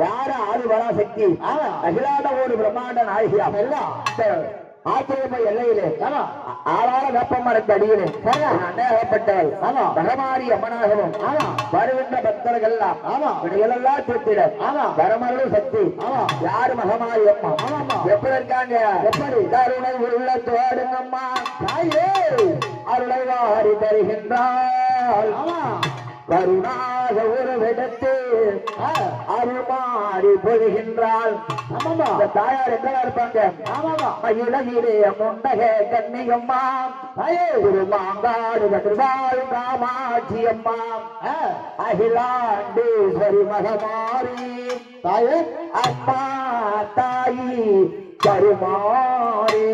யார ஆறு பராசக்தி அகிலாண்ட ஒரு பிரம்மாண்ட நாயகியா? ஆச்சரியப்ப எல்லையிலே. ஆறார வெப்பம் மரத்து அடியிலே. அநேகப்பட்டவள் பகமாரி அம்மனாகவும் வருகின்ற பக்தர்கள் எல்லாம் விடைகளெல்லாம் தூத்திட வரமருளும் சக்தி. யாரு மகமாரி அம்மா? எப்படி இருக்காங்க? எப்படி? கருணை உள்ள தோடுங்கம்மா தாயே. அருளை வாரி தருகின்றாள். கருணாக ஒரு உறவெடுத்து அருமாறி பொழுகின்றாள் இந்த தாயார் எங்க இருப்பாங்க மயிலகிலே முண்டக கன்னியம்மா ஒரு மாங்காடு காமாட்சி அம்மா அகிலாண்டேஸ்வரி மகமாரி தாயே அம்மா தாயி கருமாரி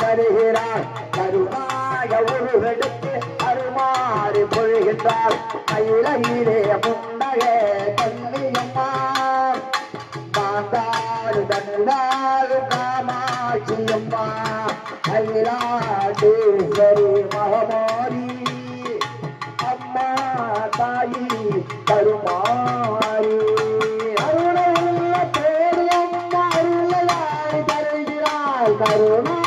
தருகிறார் கருணாய உருவெடுத்து அருமாறி பொழுகின்றார் மயிலையிலே முன்னகே கண்ணியம்மா மாந்தாடு தன்னாடு காமாட்சியம்மா அயிலாடேஸ்வரி மகமாரி அம்மா தாயி கருமாரி அருளுள்ள பேரு அம்மா அருளையாய் தருகிறாள் கருணா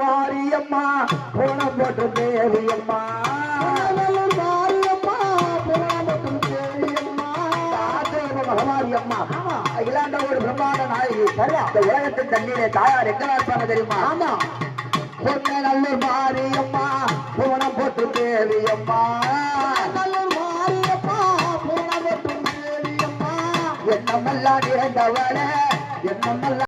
மாரியம்மா பூனம் போட்டு தேவி அம்மா நல்லூர் போட்டு அம்மா அகிலாண்ட ஒரு பிரம்மாண்ட நாயகி இந்த உலகத்தின் தண்ணீரே தாயார் எங்கெல்லாம் தெரியுமா ஆமா. பொன்னை நல்லூர் மாரியம்மா பூனம் போட்டு தேவி அம்மா நல்லூர் மாரியம்மா பூனம் போட்டு தேவி அம்மா என்னமெல்லாம் நிறைந்தவளே என்னமெல்லாம்